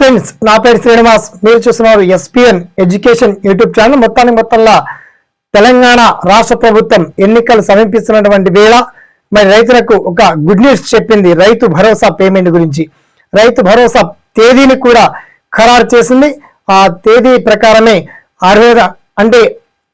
Friends నా పేరు శ్రీనివాస్. మీరు చూస్తున్నారు ఎస్పిఎన్ ఎడ్యుకేషన్ యూట్యూబ్ ఛానల్ మొత్తానికి మొత్తంలో తెలంగాణ రాష్ట్ర ప్రభుత్వం ఎన్నికలు సమీపిస్తున్నటువంటి వేళ మరి రైతులకు ఒక గుడ్ న్యూస్ చెప్పింది. రైతు భరోసా పేమెంట్ గురించి. రైతు భరోసా తేదీని కూడా ఖరారు చేసింది. ఆ తేదీ ప్రకారమే అర్హత అంటే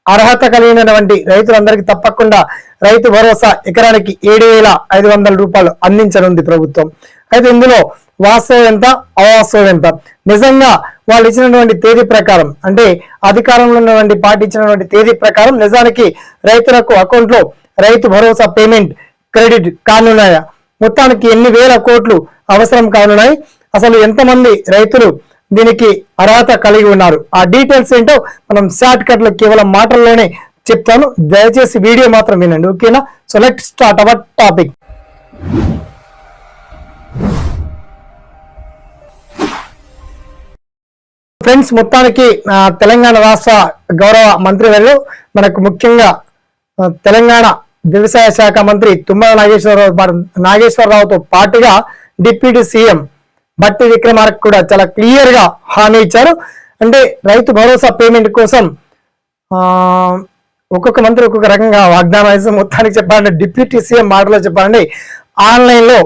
అర్హత కలిగినటువంటి రైతులందరికీ తప్పకుండా రైతు భరోసా ఎకరానికి ఏడు వేల ఐదు వందల రూపాయలు అందించనుంది ప్రభుత్వం. అయితే ఇందులో వాస్తవం ఎంత? అవాస్తవం ఎంత? నిజంగా వాళ్ళు ఇచ్చినటువంటి తేదీ ప్రకారం అంటే అధికారంలో ఉన్నటువంటి పార్టీ ఇచ్చినటువంటి తేదీ ప్రకారం నిజానికి రైతులకు అకౌంట్లో రైతు భరోసా పేమెంట్ క్రెడిట్ కానున్నాయా? మొత్తానికి ఎన్ని వేల కోట్లు అవసరం కానున్నాయి? అసలు ఎంతమంది రైతులు దీనికి అర్హత కలిగి ఉన్నారు? ఆ డీటెయిల్స్ ఏంటో మనం షార్ట్ కట్లో కేవలం మాటల్లోనే చెప్తాను. దయచేసి వీడియో మాత్రం వినండి ఓకేనా? So let start our topic friends మొత్తానికి తెలంగాణ రాష్ట్ర గౌరవ మంత్రివర్యులు మనకు ముఖ్యంగా తెలంగాణ వ్యవసాయ శాఖ మంత్రి తుమ్మల నాగేశ్వరరావు నాగేశ్వరరావుతో పాటుగా డిప్యూటీ సీఎం బట్టి విక్రమార్క కూడా చాలా క్లియర్గా హామీ ఇచ్చారు. అంటే రైతు భరోసా పేమెంట్ కోసం ఆ ఒక్కొక్క మంత్రి ఒక్కొక్క రకంగా వాగ్దానం చేసి మొత్తానికి చెప్పాలంటే డిప్యూటీ సీఎం మాటలో చెప్పాలంటే ఆన్లైన్లో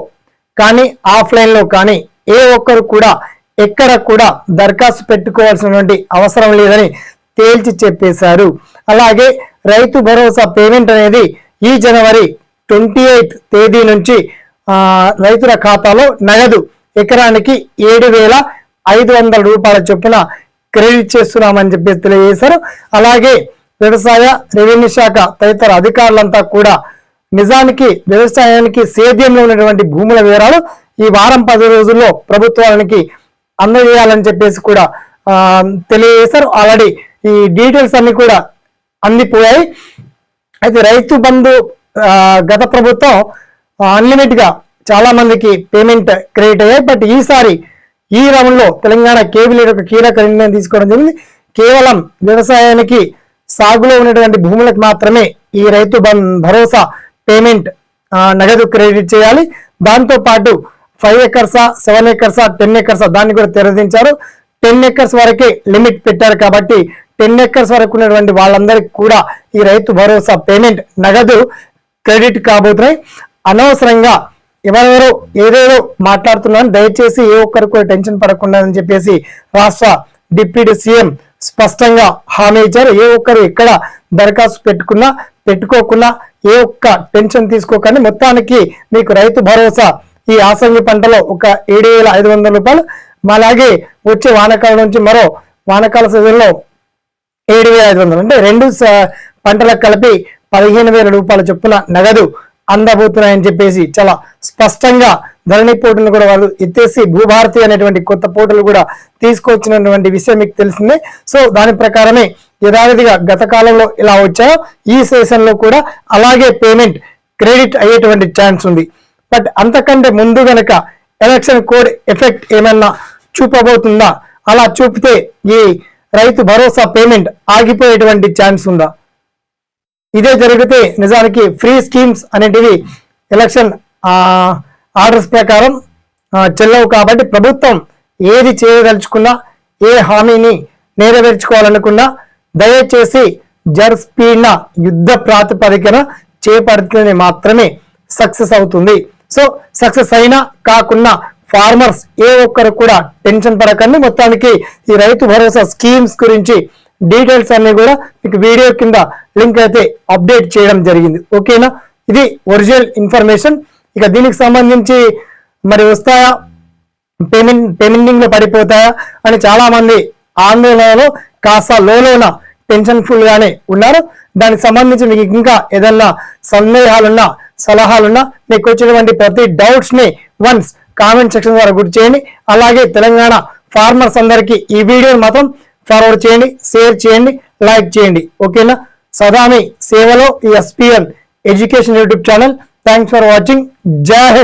కానీ ఆఫ్లైన్లో కానీ ఏ ఒక్కరు కూడా ఎక్కడ కూడా దరఖాస్తు పెట్టుకోవాల్సినటువంటి అవసరం లేదని తేల్చి చెప్పేశారు. అలాగే రైతు భరోసా పేమెంట్ అనేది ఈ జనవరి ట్వంటీ ఎయిత్ తేదీ నుంచి రైతుల ఖాతాలో నగదు ఎకరానికి ఏడు వేల ఐదు వందల రూపాయల చొప్పున క్రెడిట్ చేస్తున్నామని చెప్పి తెలియజేశారు. అలాగే వ్యవసాయ రెవెన్యూ శాఖ తదితర అధికారులంతా కూడా నిజానికి వ్యవసాయానికి సేద్యంలో ఉన్నటువంటి భూముల వివరాలు ఈ వారం పది రోజుల్లో ప్రభుత్వానికి అందజేయాలని చెప్పేసి కూడా తెలియజేశారు. ఆల్రెడీ ఈ డీటెయిల్స్ అన్ని కూడా అందిపోయాయి. అయితే రైతు బంధు గత ప్రభుత్వం అన్లిమిట్గా చాలా మందికి పేమెంట్ క్రెడిట్ అయ్యాయి. బట్ ఈసారి ఈ రౌండ్లో తెలంగాణ కేబినెట్ ఒక కీలక నిర్ణయం తీసుకోవడం జరిగింది. కేవలం వ్యవసాయానికి సాగులో ఉన్నటువంటి భూములకు మాత్రమే ఈ రైతు బం- భరోసా పేమెంట్ నగదు క్రెడిట్ చేయాలి. దాంతో పాటు ఫైవ్ ఎకర్సా సెవెన్ ఎకర్సా టెన్ ఎకర్సా దాన్ని కూడా తెరదించారు. టెన్ ఎకర్స్ వరకే లిమిట్ పెట్టారు కాబట్టి టెన్ ఎకర్స్ వరకు ఉన్నటువంటి వాళ్ళందరికీ కూడా ఈ రైతు భరోసా పేమెంట్ నగదు క్రెడిట్ కాబోతున్నాయి. అనవసరంగా ఎవరెవరో ఏదేదో మాట్లాడుతున్నారని దయచేసి ఏ ఒక్కరు కూడా టెన్షన్ పడకుండా అని చెప్పేసి రాష్ట్ర డిప్యూటీ సీఎం స్పష్టంగా హామీ ఇచ్చారు. ఏ ఒక్కరు ఎక్కడ దరఖాస్తు పెట్టుకున్నా పెట్టుకోకున్నా ఏ ఒక్క టెన్షన్ తీసుకోకండి. మొత్తానికి మీకు రైతు భరోసా ఈ యాసంగి పంటలో ఒక ఏడు వేల ఐదు వందల రూపాయలు. అలాగే వచ్చే వానకాలం నుంచి మరో వానకాల సీజన్లో ఏడు వేల ఐదు వందలు. అంటే రెండు పంటలకు కలిపి పదిహేను వేల రూపాయల చొప్పున నగదు అందబోతున్నాయని చెప్పేసి చాలా స్పష్టంగా ధరణి పోటీలు కూడా వాళ్ళు ఎత్తేసి భూభారతి అనేటువంటి కొత్త పోటీలు కూడా తీసుకొచ్చినటువంటి విషయం మీకు తెలిసిందే. సో దాని ప్రకారమే యథావిధిగా గత కాలంలో ఇలా వచ్చాయో ఈ సీజన్లో కూడా అలాగే పేమెంట్ క్రెడిట్ అయ్యేటువంటి ఛాన్స్ ఉంది. బట్ అంతకంటే ముందు గనక ఎలక్షన్ కోడ్ ఎఫెక్ట్ ఏమన్నా చూపబోతుందా? అలా చూపితే ఈ రైతు భరోసా పేమెంట్ ఆగిపోయేటువంటి ఛాన్స్ ఉందా? ఇదే జరిగితే నిజానికి ఫ్రీ స్కీమ్స్ అనేటివి ఎలక్షన్ ఆర్డర్స్ ప్రకారం చెల్లవు కాబట్టి ప్రభుత్వం ఏది చేయదలుచుకున్నా ఏ హామీని నెరవేర్చుకోవాలనుకున్నా దయచేసి జర్ యుద్ధ ప్రాతిపదికన చేపడితేనే మాత్రమే సక్సెస్ అవుతుంది. సో సక్సెస్ అయినా కాకున్నా ఫార్మర్స్ ఏ ఒక్కరు కూడా టెన్షన్ పడకండి. మొత్తానికి ఈ రైతు భరోసా స్కీమ్స్ గురించి డీటెయిల్స్ అన్ని కూడా మీకు వీడియో కింద లింక్ అయితే అప్డేట్ చేయడం జరిగింది. ఓకేనా? ఇది ఒరిజినల్ ఇన్ఫర్మేషన్. ఇక దీనికి సంబంధించి మరి వస్తాయా? పేమెంట్ పేమెంటింగ్లో పడిపోతాయా? అని చాలా మంది ఆందోళనలో కాస్త లోలోన టెన్షన్ ఫుల్ గానే ఉన్నారు. దానికి సంబంధించి మీకు ఇంకా ఏదన్నా సందేహాలున్నా సలహాలున్నా మీకు వచ్చినటువంటి ప్రతి డౌట్స్ని వన్స్ కామెంట్ సెక్షన్ ద్వారా గుర్తు చేయండి. అలాగే తెలంగాణ ఫార్మర్స్ అందరికీ ఈ వీడియోని మాత్రం ఫార్వర్డ్ చేయండి షేర్ చేయండి లైక్ చేయండి. ఓకేనా? సదామి సేవలో ఈ SPN education YouTube channel thanks for watching జై హింద్.